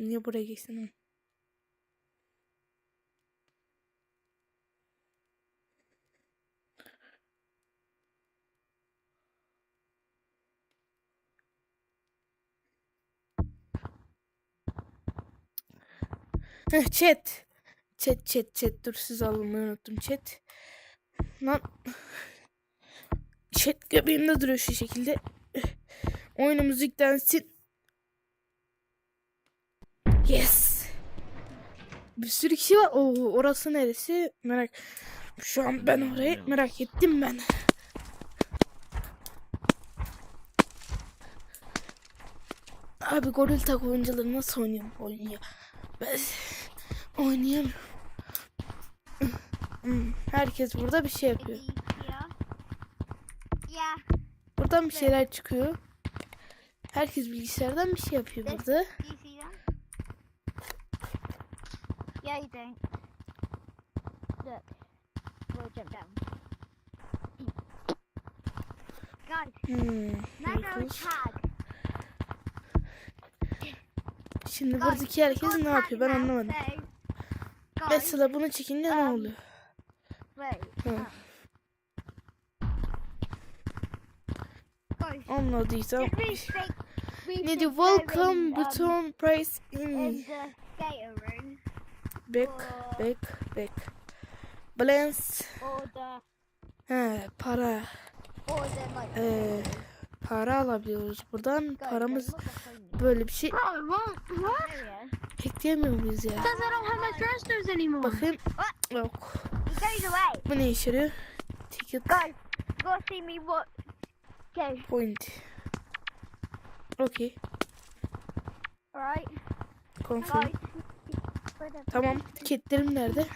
Niye buraya geçtin? Heh, chat. Chat chat chat. Dur siz almayı unuttum chat. Lan. Chat göbeğimde duruyor şu şekilde. Oyunumuz yüklensin. Yes. Bir sürü kişi var. Oo, orası neresi? Merak. Şu an ben orayı merak ettim ben. Abi Goril Tak oyuncuları nasıl oynuyor ya? Ben oynayamıyorum. Hmm, Herkes burada bir şey yapıyor. Buradan bir şeyler çıkıyor. Herkes bilgisayardan bir şey yapıyor burada. Do you see them? Yeah, you don't. Look. We'll jump down. Guys, Hmm, tag. Şimdi buradaki herkes Go ne yapıyor ben anlamadım. Guys, Mesela bunu çekince ne um, oluyor? wait. Guys, Anladıysam. Ne diyor? Welcome button press in in. the skater room Back back back. Balance. or the He para. Ee, para alabiliyoruz. Buradan paramız böyle bir şey ekleyemiyor muyuz ya? Because I don't have my thrusters anymore. Bakın. Yok. Bu ne işe yarıyor? Ticket go see me what. Okay, point. Okey. alright. Confirm. Tamam. Tiketlerim nerede? This?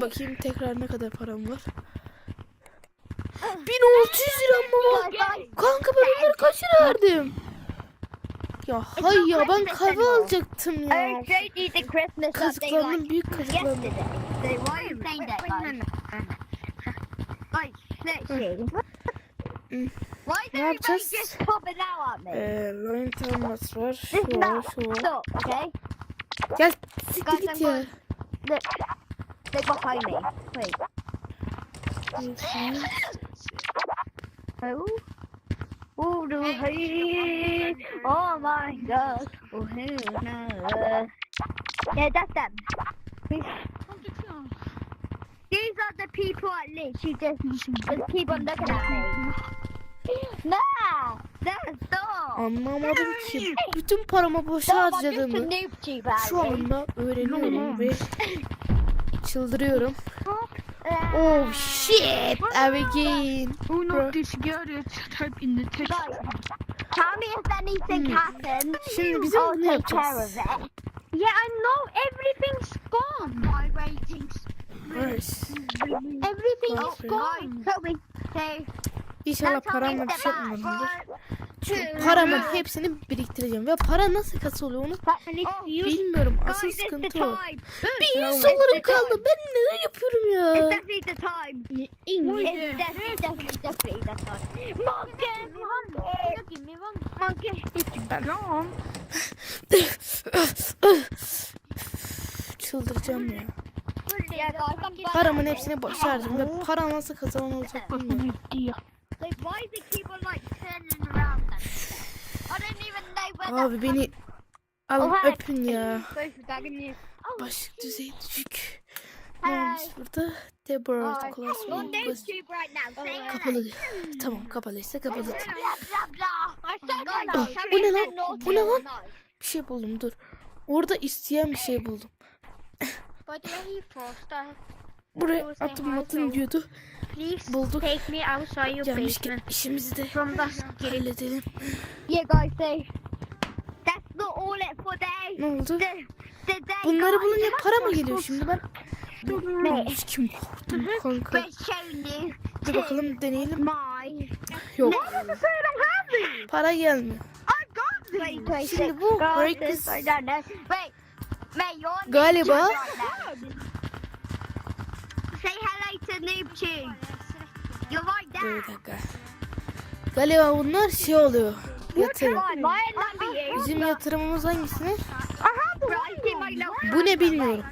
bakayım tekrar ne kadar param var. 1600 liram mı var? Kanka ben onları kaç lira verdim? Ya hay ya ben kahve alacaktım ya. Kazıklandım büyük kazıklandım. Hmm. Why is Ne everybody yapacağız? just popping out at me? Eee line tanıması var. This Şu var şu var. stop, okay? Gel siktir Guys, git I'm ya. going- Look, look behind me, please. Oh. Oh, the hey. Oh my god. Oh, who? Yeah, that's them. These are the people at least you just, just keep on looking at me. Nah, that's stop. Anlamadım ki. Bütün paramı boşa harcadığımı tube, şu anda öğreniyorum ve çıldırıyorum. Oh shit! Again. Oh Bro. no, this girl is type in the text. Tell me if anything Hmm. happens. Şimdi bizim I'll bunu take care yapacağız. Yeah, I know everything's gone. My ratings. Nice. Everything is Guys, gone. tell me. So, İnşallah paramla bir şey yapmamışımdır. Çünkü paramın hepsini biriktireceğim. Ve para nasıl kasılıyor onu Oh, bilmiyorum. Asıl sıkıntı o. Bir the kaldı. Ben neler yapıyorum ya? çıldıracağım ya. Paramın hepsini boşa harcadım ve para nasıl kazanılacak bilmiyorum. Like, why is it keep on like turning around? Then? I don't even know where Abi beni alın Oh, hi. öpün ya. that. Başlık düzeyi düşük. Olmuş burada? Deborah Oh, now. Say hello. Kapalı. Tamam kapalıysa kapalı. Oh, hello. bu ne lan? Bu ne lan? Bir şey buldum dur. Orada isteyen bir şey buldum. Buraya atım atın diyordu. Please Bulduk. take me outside your Gelmişken basement işimizi de from the halledelim. Yeah, guys, so that's not all it for day. Ne oldu? The, the day, Bunları guys, bulunca para mı geliyor şimdi ben? Ne? Kim korktum kanka. we're showing you Dur bakalım deneyelim. my. Yok. Para gelmiyor. I got these. Wait, wait, Şimdi bu Guys, break this- I don't know. Wait, mate, you're on Galiba- YouTube right now. NoobTube. You're right there. bir dakika. Galiba bunlar şey oluyor. Yatırım. Bizim yatırımımız hangisine? Bro, I think my little Bu ne bilmiyorum.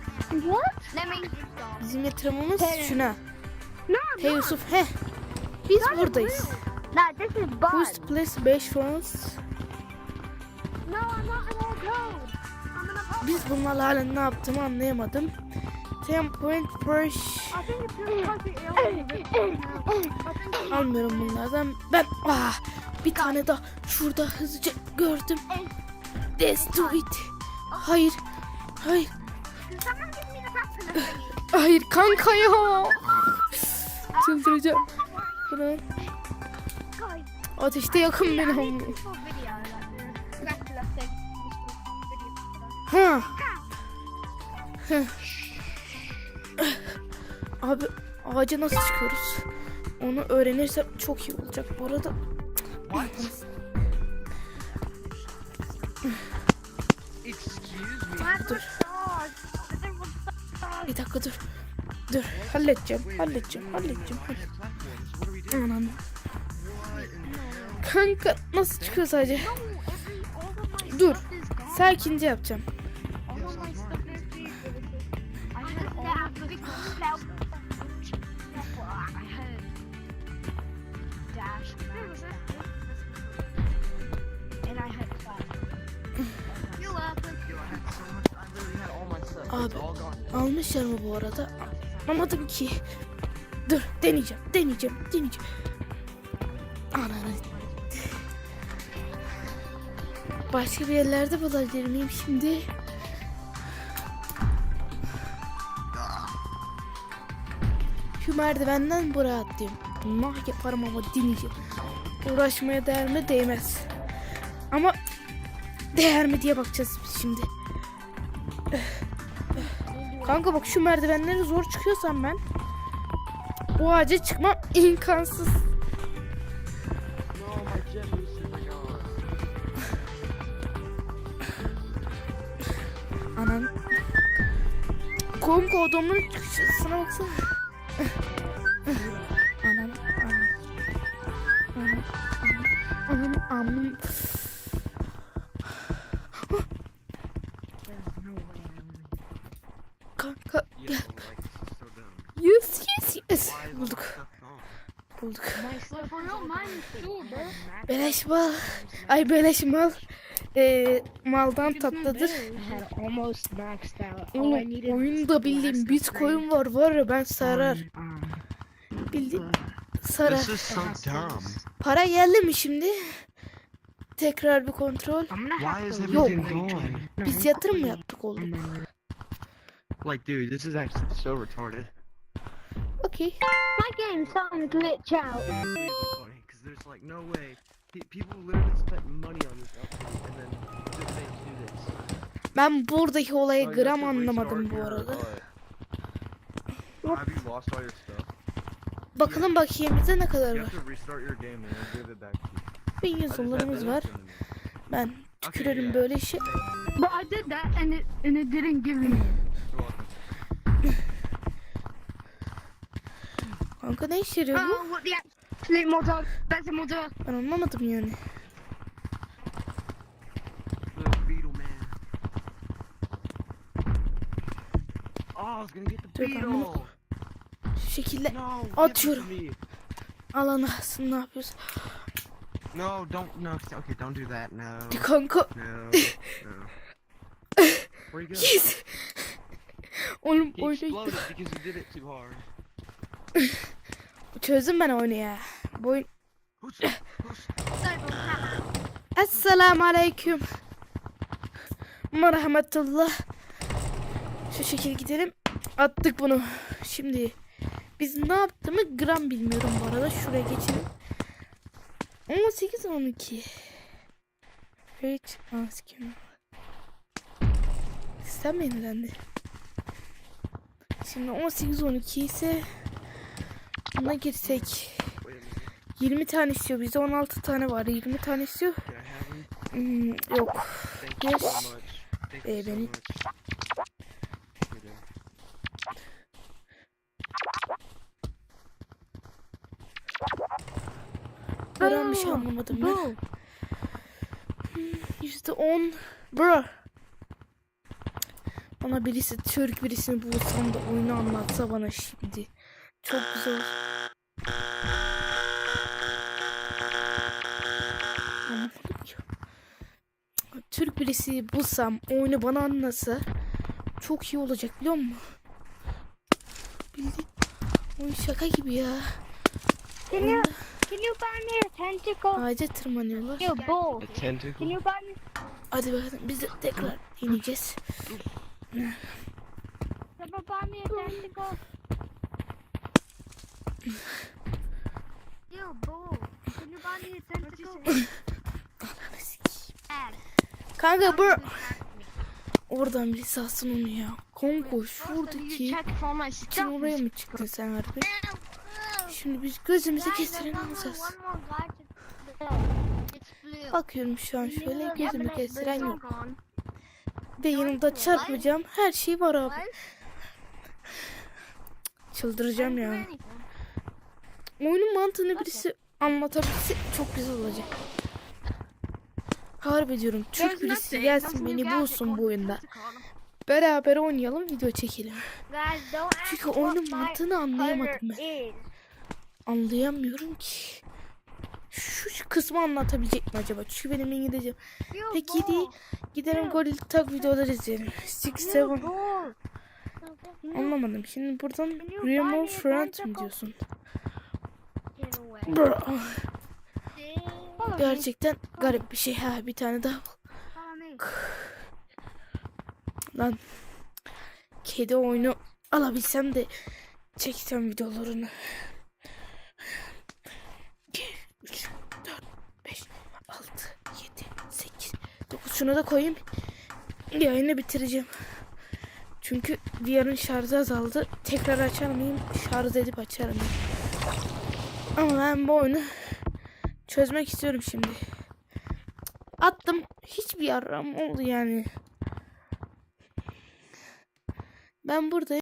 Bizim yatırımımız şuna. Hey Yusuf he. Biz buradayız. Boost plus 5 rounds. Biz bunlarla hala ne yaptığımı anlayamadım. 10 point per sh- I think it's really hard to I think Almıyorum bunlardan. Ben ah, bir tane daha şurada hızlıca gördüm. Let's do it. Hayır. Hayır. Hayır kanka ya. Çıldıracağım. Guys, ateşte yakın beni ama. Abi ağaca nasıl çıkıyoruz? Onu öğrenirsem çok iyi olacak bu arada. Dur. Bir dakika dur. Dur. Halledeceğim. Halledeceğim. Halledeceğim. Halledeceğim. Anam. Kanka nasıl çıkıyor sadece? Dur. Sakince yapacağım. Abi. all gone. Almışlar mı bu arada? Anlamadım ki. Dur deneyeceğim. Deneyeceğim. Deneyeceğim. Ananı. Başka bir yerlerde bulabilir miyim şimdi? Şu merdivenden buraya atlayayım. Nah yaparım ama deneyeceğim. Uğraşmaya değer mi? Değmez. Ama değer mi diye bakacağız biz şimdi. Kanka bak şu merdivenleri zor çıkıyorsam ben bu ağaca çıkmam imkansız. Anan. Kanka adamın çıkışına baksana. Yes yes yes. Bulduk bulduk. Beleş mal. Ay beleş mal. Ee, maldan tatlıdır. Oğlum oyunda bildiğim bitcoin var var ya ben sarar. Bildiğin sarar. Para geldi mi şimdi? Tekrar bir kontrol. Gone? Biz yatırım yaptık oğlum? Like, dude, this is actually so retarded. Okey. My game's starting to glitch out. Because there's like no way. Pe- People literally spent money on this update and then just they do this. Ben buradaki olayı Oh, gram anlamadım bu your, arada. Have you lost all your stuff? Bakalım bakayım bize ne kadar var. have to restart your game and then give it back to you. Bir I 100 just had dolarımız that var. Ben tükürelim yeah. böyle işi. But I did that and it and it didn't give me. You're welcome. Kanka ne işe yarıyor bu? Oh, the absolute model? That's a model. Ben anlamadım yani. Dur, ben bunu- beetle. Şu şekilde Atıyorum. me. alana ne yapıyorsun? No, don't. No. Okay, don't do that. No. Kanka No. No. Where you go? yes. Oğlum He çözdüm ben oyunu ya. Bu Esselamu Aleyküm. Merhametullah. Şu şekil gidelim. Attık bunu. Şimdi biz ne yaptığımı gram bilmiyorum bu arada. Şuraya geçelim. 18 12. Hiç askim. Sistem yenilendi? Şimdi 18 12 ise buna girsek wait a minute. 20 tane istiyor. Bizde 16 tane var. 20 tane istiyor. Hmm, yok. Eh, so beni-. Gram bir şey anlamadım ben. Yüzde on. Bro. Bana birisi Türk birisini bulsam da oyunu anlatsa bana şimdi. Çok güzel. Türk birisi bulsam oyunu bana anlatsa çok iyi olacak biliyor musun? Bildiğin oyun şaka gibi ya. Can you can you buy me a tentacle? Ağaca tırmanıyorlar. You bull. A Can you buy me? Hadi bakalım biz de tekrar ineceğiz. Someone buy me a tentacle? You bull. Can you buy me a tentacle? Dad, Kanka bu oradan birisi alsın onu ya. Kongo şuradaki stuff. oraya mı çıktın sen harbi? Şimdi biz gözümüze kestireni alacağız. To. Bakıyorum şu an şöyle gözümü kestiren yok. de yanımda çarpacağım. Her şey var abi. Çıldıracağım ya. Anything. Oyunun mantığını birisi anlatabilse çok güzel olacak. Harbi diyorum. Türk birisi gelsin beni bulsun bu oyunda. Beraber oynayalım video çekelim. Çünkü oyunun mantığını anlayamadım ben. Anlayamıyorum ki. Şu, kısmı anlatabilecek mi acaba? Çünkü benim İngilizcem. Peki değil. Gidelim Goril Tag videoları izleyelim. Six Seven. Anlamadım. Şimdi buradan a Friend mi diyorsun? Get away. Bro. Follow me. Gerçekten garip bir şey. Ha bir tane daha. Lan. Kedi oyunu alabilsem de çeksem videolarını. 2, 3, 4, 5, 6, 7, 8, 9. Şunu da koyayım. Yayını bitireceğim. Çünkü VR'ın şarjı azaldı. Tekrar açar mıyım? Şarj edip açarım. Ama ben bu oyunu çözmek istiyorum şimdi. Attım. Hiçbir yaram oldu yani. Ben buradayım.